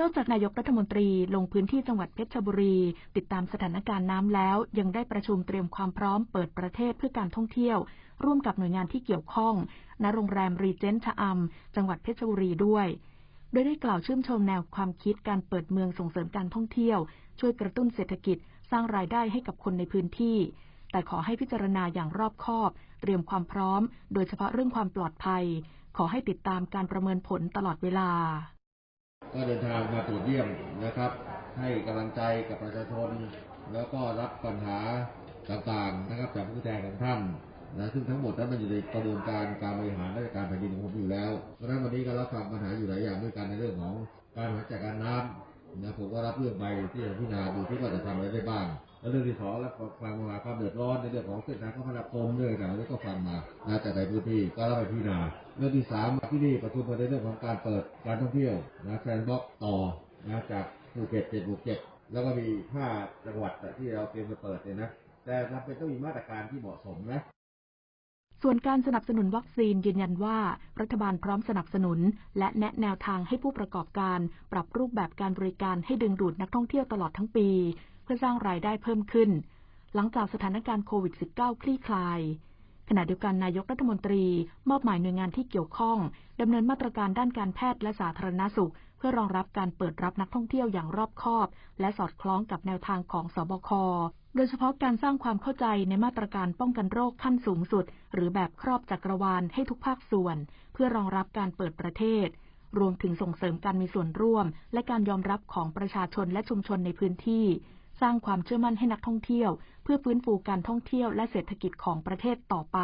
นอกจากนายกรัฐมนตรีลงพื้นที่จังหวัดเพชรบุรี ติดตามสถานการณ์น้ำแล้ว ยังได้ประชุมเตรียมความพร้อมเปิดประเทศเพื่อการท่องเที่ยว ร่วมกับหน่วยงานที่เกี่ยวข้อง ณ โรงแรมรีเจนต์ชะอำจังหวัดเพชรบุรีด้วย โดยได้กล่าวชื่นชมแนวความคิดการเปิดเมืองส่งเสริมการท่องเที่ยว ช่วยกระตุ้นเศรษฐกิจ สร้างรายได้ให้กับคนในพื้นที่ แต่ขอให้พิจารณาอย่างรอบคอบ เตรียมความพร้อม โดยเฉพาะเรื่องความปลอดภัย ขอให้ติดตามการประเมินผลตลอดเวลา ก็เดินทางมาตรวจเยี่ยมนะครับ ให้กำลังใจกับประชาชน แล้วก็รับปัญหาต่างๆนะครับจากผู้แทนของท่านนะซึ่งทั้งหมดนั้นมันอยู่ในกระบวนการการบริหารราชการแผ่นดินของผมอยู่แล้วเพราะฉะนั้นวันนี้ก็รับฟังปัญหาอยู่หลายอย่างด้วยกันในเรื่องของการบริหารจัดการน้ำ นะผมก็รับเรื่องไปที่จะพิจารณาดูที่ว่าจะทำอะไรได้บ้างแล้วเรื่องที่สองรับฟังมาความเดือดร้อนในเรื่องของเส้นทางคมนาคมเรื่องต่างๆก็ฟังมานะจากในพื้นที่ก็รับไปพิจารณาเรื่องที่สามที่นี่ประชุมกันในเรื่องของการเปิดการท่องเที่ยวนะแซนด์บ็อกต่อนะจากภูเก็ตเจ็ดภูเก็ตแล้วก็มีห้าจังหวัดที่เราเตรียมจะเปิดเนี่ยนะแต่จำเป็นต้องมีมาตรการที่เหมาะสมนะ ส่วนการสนับสนุนวัคซีนยืนยันว่า รัฐบาลพร้อมสนับสนุน และแนะแนวทางให้ผู้ประกอบการ ปรับรูปแบบการบริการให้ดึงดูดนักท่องเที่ยวตลอดทั้งปี เพื่อสร้างรายได้เพิ่มขึ้น หลังจากสถานการณ์โควิด -19 คลี่คลาย ขณะเดียวกันนายกรัฐมนตรี มอบหมายหน่วยงานที่เกี่ยวข้องดำเนินมาตรการด้านการแพทย์และสาธารณสุข เพื่อรองรับการเปิดรับนักท่องเที่ยวอย่างรอบคอบ และสอดคล้องกับแนวทางของสบค โดยเฉพาะการสร้างความเข้าใจในมาตรการป้องกันโรคขั้นสูงสุด หรือแบบครอบจักรวาลให้ทุกภาคส่วน เพื่อรองรับการเปิดประเทศ รวมถึงส่งเสริมการมีส่วนร่วม และการยอมรับของประชาชนและชุมชนในพื้นที่ สร้างความเชื่อมั่นให้นักท่องเที่ยว เพื่อฟื้นฟูการท่องเที่ยวและเศรษฐกิจของประเทศต่อไป